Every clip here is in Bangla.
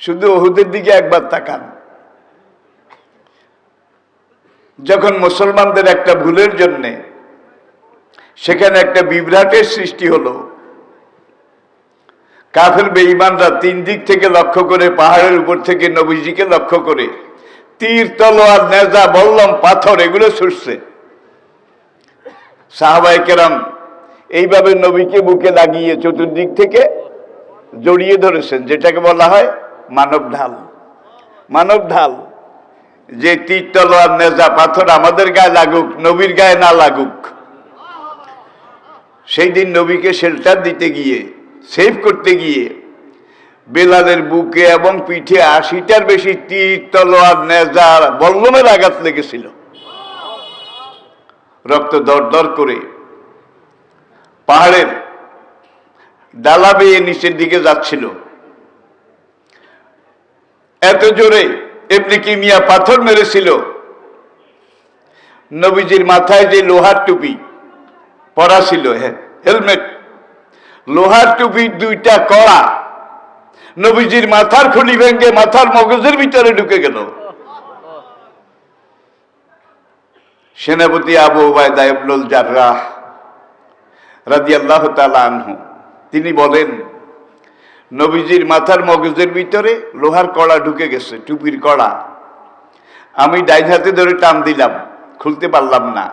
শুধু ওহুদের দিকে একবার তাকান। যখন মুসলমানদের একটা ভুলের জন্যে সেখানে একটা বিভ্রাটের সৃষ্টি হলো, কাফের বেঈমানরা তিন দিক থেকে লক্ষ্য করে, পাহাড়ের উপর থেকে নবীজিকে লক্ষ্য করে, তীর, তলোয়ার, নেজা, বল্লম, পাথর এগুলো ছুটছে। সাহাবাই কেরাম এইভাবে নবীকে বুকে লাগিয়ে চতুর্দিক থেকে জড়িয়ে ধরেছেন, যেটাকে বলা হয় মানব ঢাল। মানব ঢাল। যে তীর নেজা পাথর আমাদের গায়ে লাগুক, নবীর গায়ে না লাগুক, সেই দিন নবীকে শেল্টার দিতে গিয়ে, সেভ করতে গিয়ে, বেলালের বুকে এবং পিঠে আশিটার বেশি তীর তলোয়ার নেজা বল্লমের আঘাত লেগেছিল। রক্ত দর দর করে পাহাড়ের ডালা বেয়ে নিচের দিকে যাচ্ছিল। এত জোরে এমনি কিমিয়া পাথর মেরেছিল? নবীজির মাথায় যে লোহার টুপি পরা ছিল হ্যাঁ হেলমেট, লোহার টুপির দুইটা কড়া, নবীজির মাথার খুলি ভেঙে মাথার মগজের ভিতরে ঢুকে গেল। সেনাপতি আবু ওবায়দা ইবনুল জাররাহ রাদিয়াল্লাহু আনহু, তিনি বলেন নবীজির মাথার মগজের ভিতরে লোহার কড়া ঢুকে গেছে, টুপির কড়া। আমি ডাইন হাতে ধরে টান দিলাম, খুলতে পারলাম না।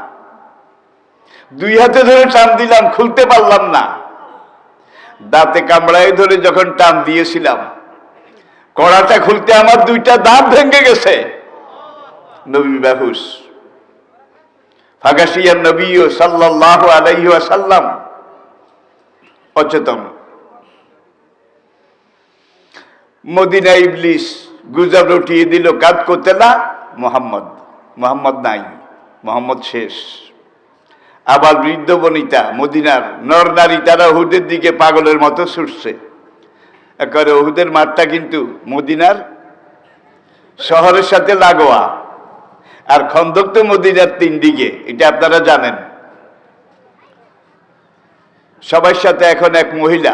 দুই হাতে ধরে টান দিলাম, খুলতে পারলাম না। দাঁতে কামড়ায় ধরে যখন টান দিয়েছিলাম, কড়াটা খুলতে আমার দুইটা দাঁত ভেঙে গেছে। নবী বাহুস ফাগাসিয়া নবী ও সাল্লাহ আলাইহি সাল্লাম অচেতন। মদিনা ইবলিস গুজব রটিয়ে দিল কাজ করতে না? মোহাম্মদ। মোহাম্মদ নাই, মোহাম্মদ শেষ। আবার বৃদ্ধ বনিতা, মদিনার নর নারী, তারা ওহুদের দিকে পাগলের মতো ছুটছে। একেবারে ওহুদের মাঠটা কিন্তু মদিনার শহরের সাথে লাগোয়া। আর খন্দক তো মদিনার তিন দিকে, এটা আপনারা জানেন। সবার সাথে এখন এক মহিলা,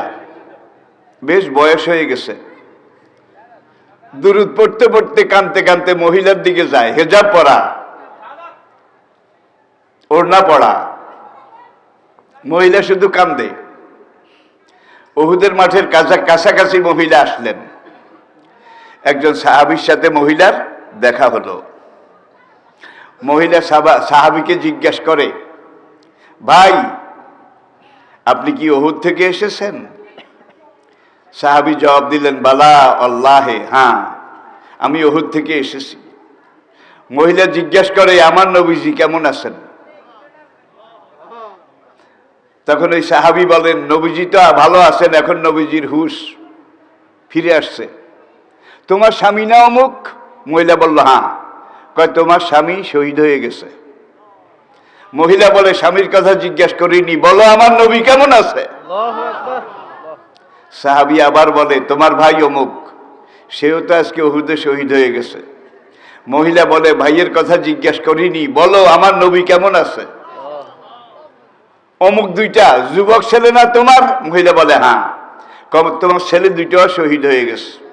বেশ বয়স হয়ে গেছে। দুরুদ পড়তে পড়তে কানতে কানতে মহিলার দিকে যায়, হেজাব পরা ওড়না পড়া। মহিলা শুধু কান্দে। ওহুদের মাঠের কাছা কাছাকাছি মহিলা আসলেন। একজন সাহাবির সাথে মহিলার দেখা হলো। মহিলা সাহাবিকে জিজ্ঞেস করে, ভাই, আপনি কি ওহুদ থেকে এসেছেন? সাহাবি জবাব দিলেন, বালা, আল্লাহে হ্যাঁ আমি ওহুদ থেকে এসেছি। মহিলা জিজ্ঞেস করে, আমার নবীজি কেমন আছেন? তখন ওই সাহাবি বলেন, নবীজি তো ভালো আছেন, এখন নবীজির হুশ ফিরে আসছে। তোমার স্বামী না অমুক? মহিলা বলল হ্যাঁ। কয়, তোমার স্বামী শহীদ হয়ে গেছে। মহিলা বলে, স্বামীর কথা জিজ্ঞেস করিনি, বলো, আমার নবী কেমন আছে? সাহাবি আবার বলে, তোমার ভাই অমুক, সেও তো আজকে অহুদে শহীদ হয়ে গেছে। মহিলা বলে, ভাইয়ের কথা জিজ্ঞেস করিনি, বলো, আমার নবী কেমন আছে? অমুক দুইটা, যুবক ছেলে না তোমার? মহিলা বলে হ্যাঁ কম- তোমার ছেলে দুইটাও শহীদ হয়ে গেছে,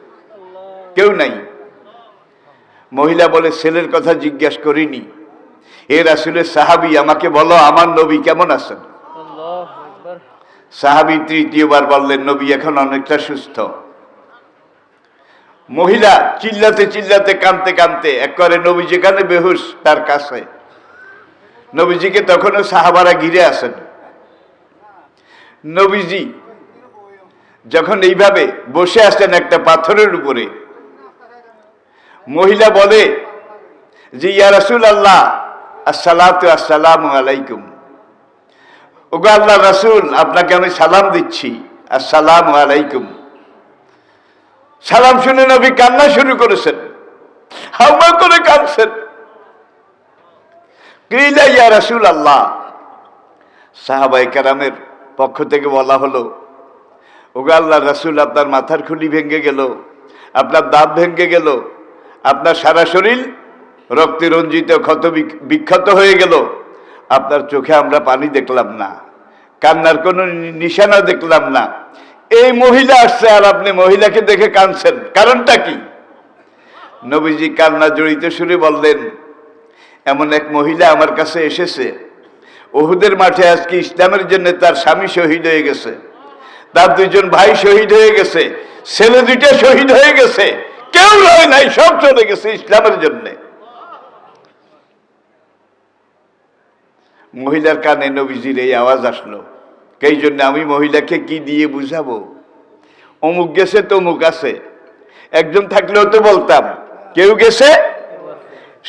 কেউ নাই। মহিলা বলে, ছেলের কথা জিজ্ঞেস করিনি এর আসলে সাহাবি, আমাকে বলো, আমার নবী কেমন আছেন? সাহাবি তৃতীয়বার বললেন, নবী, এখন অনেকটা সুস্থ। মহিলা চিল্লাতে চিল্লাতে, কানতে কানতে একবারে নবী, যেখানে বেহুশ, তার কাছে। নবীজিকে তখনও সাহাবারা ঘিরে আসেন। নবীজি যখন এইভাবে বসে আসেন একটা পাথরের উপরে, মহিলা বলে যে, ইয়া রাসুল আল্লাহ আসসালাতু আসসালামু আলাইকুম। ওগো আল্লাহ রাসুল, আপনাকে আমি সালাম দিচ্ছি। আসসালামু আলাইকুম। সালাম শুনে নবী কান্না শুরু করেছেন। হাওয়া করে কাঁদছেন। কিলা ইয়া রাসুল আল্লাহ সাহাবাই কারামের পক্ষ থেকে বলা হলো, ওগো আল্লাহ রাসুল, আপনার মাথার খুলি ভেঙে গেল, আপনার দাঁত ভেঙে গেল, আপনার সারা শরীর রক্তে রঞ্জিত ক্ষত বিক্ষত হয়ে গেল। আপনার চোখে আমরা পানি দেখলাম না, কান্নার কোনো নিশানা দেখলাম না। এই মহিলা আসছে আর আপনি মহিলাকে দেখে কাঁদছেন, কারণটা কি? নবীজি কান্না জড়িত সুরে বললেন, এমন এক মহিলা আমার কাছে এসেছে। ওহুদের মাঠে আজকে ইসলামের জন্য তার স্বামী শহীদ হয়ে গেছে। তার দুইজন ভাই শহীদ হয়ে গেছে। ছেলে দুইটা শহীদ হয়ে গেছে। কেউ রয় নাই, সব চলে গেছে ইসলামের জন্যে। মহিলার কানে নবীজির এই আওয়াজ আসলো। এই জন্য আমি মহিলাকে কি দিয়ে বুঝাবো? অমুক গেছে, তমুক আছে। একজন থাকলেও তো বলতাম, কেউ গেছে?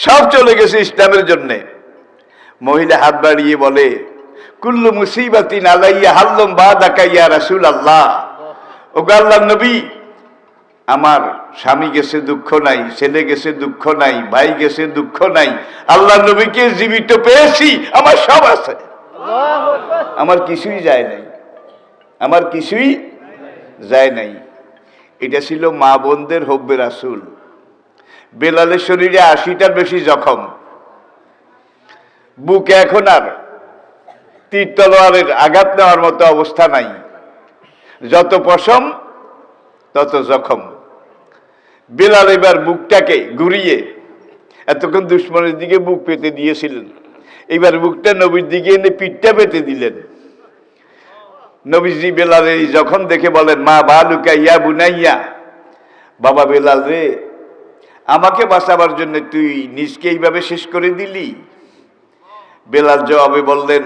সব চলে গেছে ইসলামের জন্যে। মহিলা হাত বাড়িয়ে বলে, কুল্লু মুসিবাতিন আলাইয়া হাল্লম বা দাকাইয়া রাসুল আল্লাহ ও আল্লাহ নবী আমার স্বামী গেছে দুঃখ নাই, ছেলে গেছে দুঃখ নাই, ভাই গেছে দুঃখ নাই, আল্লাহ নবীকে জীবিত পেয়েছি, আমার সব আছে। আমার কিছুই যায় নাই। আমার কিছুই যায় নাই। এটা ছিল মা বোনদের হব্বে রাসুল। বেলালের শরীরে আশিটার বেশি জখম। বুকে এখন আর তীর তলোয়ারের আঘাত নেওয়ার মতো অবস্থা নাই। যত পশম, তত জখম। বেলাল এবার বুকটাকে ঘুরিয়ে এতক্ষণ দুশ্মনের দিকে বুক পেতে দিয়েছিলেন। এবার বুকটা নবীর দিকে এনে পিঠটা পেতে দিলেন। নবীজি বেলালের যখন দেখে বলেন, মা বালুকা ইয়া বুনাইয়া। বাবা বেলাল রে, আমাকে বাঁচাবার জন্য তুই নিজকে এইভাবে শেষ করে দিলি? বেলাল জবাবে বললেন,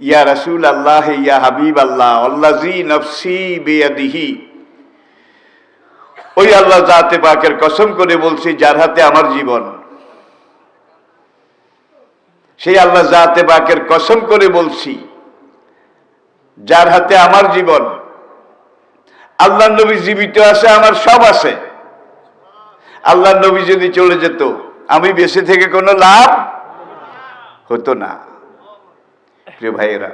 ইয়া রাসুল আল্লাহ ইয়া হাবিব আল্লাহ আল্লাহ নফসি বেয়াদিহি। ওই আল্লাহ জাতে পাকের কসম করে বলছি, যার হাতে আমার জীবন। সেই আল্লাহ জাতে পাকের কসম করে বলছি, যার হাতে আমার জীবন, আল্লাহ নবী জীবিত আছে, আমার সব আছে। আল্লাহ নবী যদি চলে যেত, আমি বেঁচে থেকে কোনো লাভ হতো না। প্রিয় ভাইয়েরা,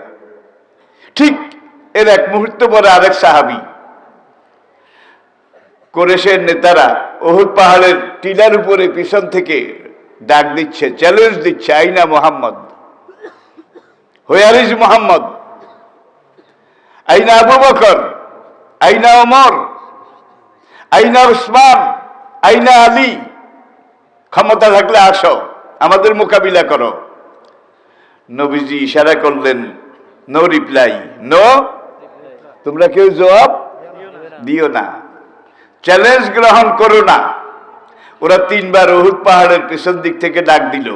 ঠিক এর এক মুহূর্ত পরে আরেক সাহাবি কোরেশের নেতারা ওহুদ পাহাড়ের টিলার উপরে পিছন থেকে ডাক দিচ্ছে চ্যালেঞ্জ দিচ্ছে, আইনা মোহাম্মদ। হোয়ারিজ মোহাম্মদ। আইনা আবু বকর। আইনা ওমর। আইনা উসমান। আইনা আলী। ক্ষমতা থাকলে আসো, আমাদের মোকাবিলা করো। নবীজি ইশারা করলেন, নো রিপ্লাই। নো? তোমরা কেউ জবাব দিও না। চ্যালেঞ্জ গ্রহণ করো না। ওরা তিনবার ওহুদ পাহাড়ের পেছন দিক থেকে ডাক দিল।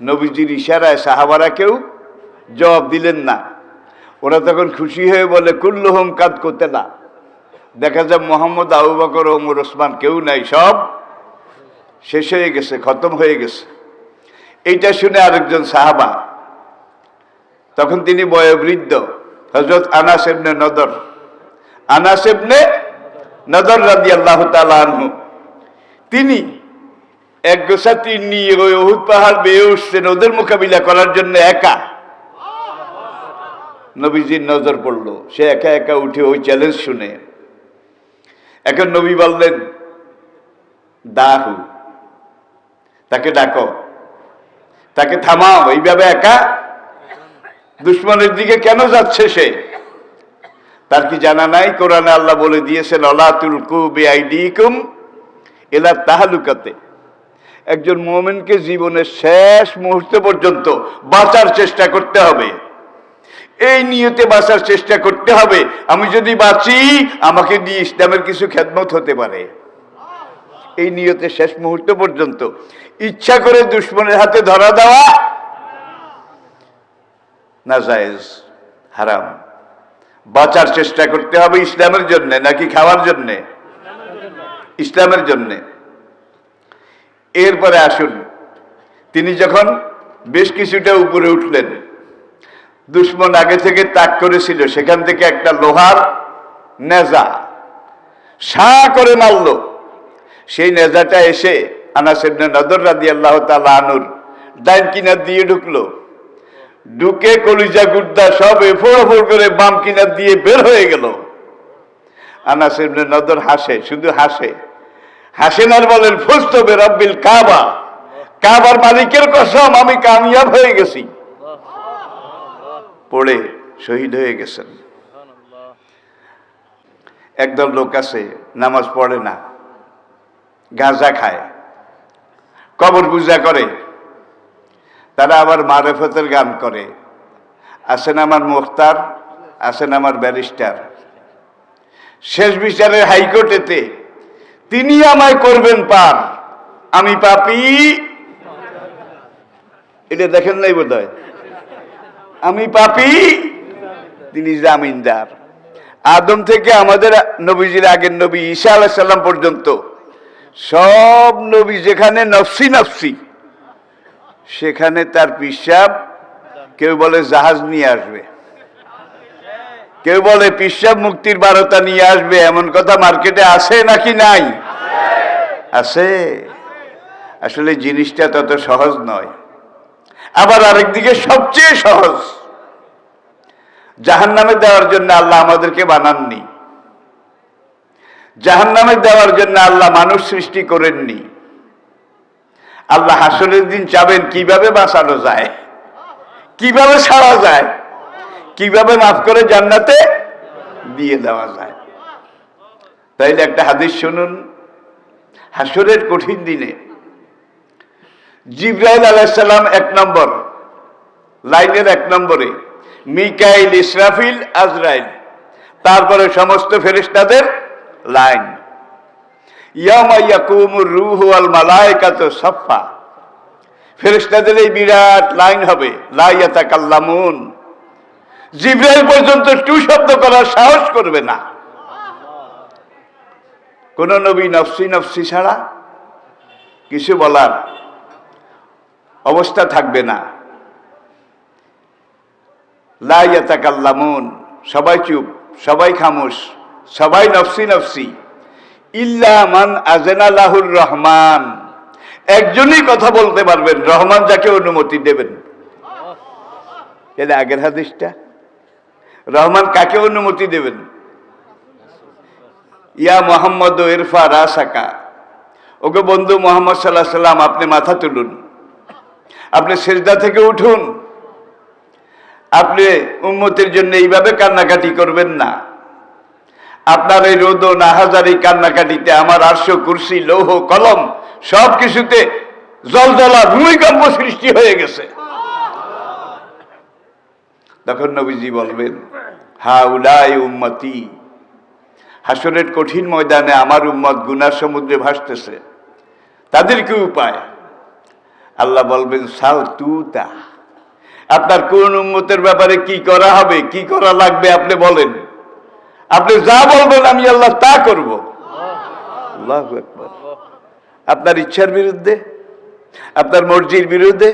নবীজির ইশারায় সাহাবারা কেউ জবাব দিলেন না। ওরা তখন খুশি হয়ে বলে, কুল্লুহম কাদ করতে না দেখা যায় মোহাম্মদ আবু বকর, ওমর, ওসমান কেউ নাই, সব শেষ হয়ে গেছে, খতম হয়ে গেছে। এইটা শুনে আরেকজন সাহাবা, তখন তিনি বয়োবৃদ্ধ হজরত আনাস এমনে নদর। আনাস এমনে নদর রাদি আল্লাহ তিনি এক গোসা তীর নিয়ে ওই অহুদ পাহাড় বেয়ে উঠছেন, ওদের মোকাবিলা করার জন্য একা। নবীজির নজর পড়ল, সে একা একা উঠে ওই চ্যালেঞ্জ শুনে। এখন নবী বললেন, দাহু, তাকে ডাকো, তাকে থামাও, এইভাবে একা? দুশ্মনের দিকে কেন যাচ্ছে সে? তার কি জানা নাই? কোরআনে আল্লাহ বলে দিয়েছেন অলাতুল কুবে আইডিকুম এলা তাহালুকাতে। একজন মোমেনকে জীবনের শেষ মুহূর্ত পর্যন্ত বাঁচার চেষ্টা করতে হবে। এই নিয়তে বাঁচার চেষ্টা করতে হবে। আমি যদি বাঁচি, আমাকে দিয়ে ইসলামের কিছু খেদমত হতে পারে। এই নিয়তে শেষ মুহূর্ত পর্যন্ত ইচ্ছা করে দুশ্মনের হাতে ধরা দেওয়া না জায়েজ, হারাম। বাঁচার চেষ্টা করতে হবে ইসলামের জন্যে, নাকি খাওয়ার জন্যে? ইসলামের জন্যে। এরপরে আসুন, তিনি যখন বেশ কিছুটা উপরে উঠলেন, দুশ্মন আগে থেকে তাক করেছিল, সেখান থেকে একটা লোহার নেজা সা করে মারল। সেই নেজাটা এসে আনাসের নদর রাদি আল্লাহ তালা আনুর ডাইন কিনার দিয়ে ঢুকলো। ঢুকে কলিজা গুদ্দা সব এফোড় এফোড় করে বাম কিনার দিয়ে বের হয়ে গেল। আনাসের নদর হাসে, শুধু হাসে। হাসেন আর বলেন ফুস্তবে রব্বিল কাবা। কাবার মালিকের কসম, আমি কামিয়াব হয়ে গেছি। পড়ে শহীদ হয়ে গেছেন। একদল লোক আছে, নামাজ পড়ে না, গাঁজা খায়, কবর পূজা করে। তারা আবার মারেফতের গান করে। আছেন আমার মুখতার, আছেন আমার ব্যারিস্টার। শেষ বিচারের হাইকোর্টেতে তিনি আমায় করবেন পার। আমি পাপি। এটা দেখেন নাই বোধ আমি পাপি। তিনি জামিনদার। আদম থেকে আমাদের নবীজির আগের নবী ঈসা আলাহিসাল্লাম পর্যন্ত সব নবী যেখানে নফসি নফসি। সেখানে তার পিসাব, কেউ বলে জাহাজ নিয়ে আসবে। কেউ বলে পিসাব মুক্তির বারতা নিয়ে আসবে, এমন কথা মার্কেটে আছে নাকি নাই? আছে। আসলে জিনিসটা তত সহজ নয়। আবার আরেকদিকে সবচেয়ে সহজ জাহান নামে দেওয়ার জন্য আল্লাহ আমাদেরকে বানাননি। জাহান নামে দেওয়ার জন্য আল্লাহ মানুষ সৃষ্টি করেননি। আল্লাহ হাসনের দিন চাবেন কীভাবে বাঁচানো যায়? কীভাবে ছাড়া যায়? কীভাবে মাফ করে জান্নাতে দিয়ে দেওয়া যায়? তাইলে একটা হাদিস শুনুন, হাসরের কঠিন দিনে জিব্রাইল আলাইসাল্লাম এক নম্বর, লাইনের এক নম্বরে, মিকাইল, ইসরাফিল, আজরাইল, তারপরে সমস্ত ফেরিস্তাদের লাইন। ইয়াকুমুর রুহু আল মালাইকাত সাফা ফেরিস্তাদের এই বিরাট লাইন হবে লাইয়াতা কাল্লামুন জিব্রাইল পর্যন্ত টু শব্দ করার সাহস করবে না। কোন নবী নফসি নফসি ছাড়া কিছু বলার অবস্থা থাকবে না। লাইয়াতাকাল্লামুন সবাই চুপ, সবাই খামোশ, সবাই নফসি নফসি। ইল্লা মান আজেনালাহুর রহমান। একজনই কথা বলতে পারবেন, রহমান যাকে অনুমতি দেবেন। এটা আগের হাদিসটা। রহমান কাকে অনুমতি দেবেন? ইয়া মোহাম্মদ ইরফা রাসাকা। ওকে বন্ধু মোহাম্মদ সাল্লাহ সাল্লাম, আপনি মাথা তুলুন। আপনি সেজদা থেকে উঠুন। আপনি উন্মতির জন্য এইভাবে কান্নাকাটি করবেন না। আপনার এই রোদ না নাহাজারি কান্নাকাটিতে আমার আর্শ, কুর্সি, লৌহ, কলম সব কিছুতে জলজলা ভূমিকম্প সৃষ্টি হয়ে গেছে। তখন নবীজি বলবেন হা উলাই উম্মতি, হাসরের কঠিন ময়দানে আমার উম্মত গুনার সমুদ্রে ভাসতেছে। তাদের কি উপায়? আল্লাহ বলবেন, সাল তুতা, আপনার কোন উম্মতের ব্যাপারে কি করা হবে, কি করা লাগবে আপনি বলেন। আপনি যা বলবেন আমি আল্লাহ তা করব। আপনার ইচ্ছার বিরুদ্ধে, আপনার মর্জির বিরুদ্ধে,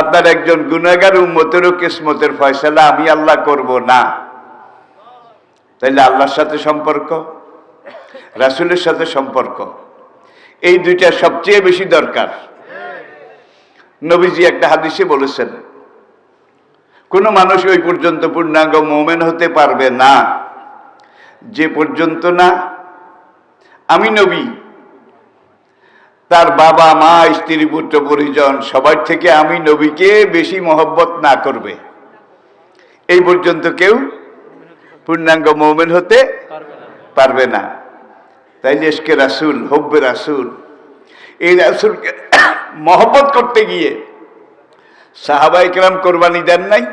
আপনার একজন গুণাগার উম্মতেরও কিসমতের ফয়সালা আমি আল্লাহ করব না। তাইলে আল্লাহর সাথে সম্পর্ক, রাসুলের সাথে সম্পর্ক, এই দুইটা সবচেয়ে বেশি দরকার। নবীজি একটা হাদিসে বলেছেন, কোনো মানুষ ওই পর্যন্ত পূর্ণাঙ্গ মোমেন হতে পারবে না। যে পর্যন্ত না, আমি নবী। তার বাবা, মা, স্ত্রী, পুত্র, পরিজন, সবার থেকে আমি নবীকে বেশি মহব্বত না করবে। এই পর্যন্ত কেউ পূর্ণাঙ্গ মৌমেন হতে পারবে না। তাই এসকে রাসুল, হব্বে রাসুল, এই রাসুলকে মহব্বত করতে গিয়ে সাহাবাই কেরাম কোরবানি দেন নাই।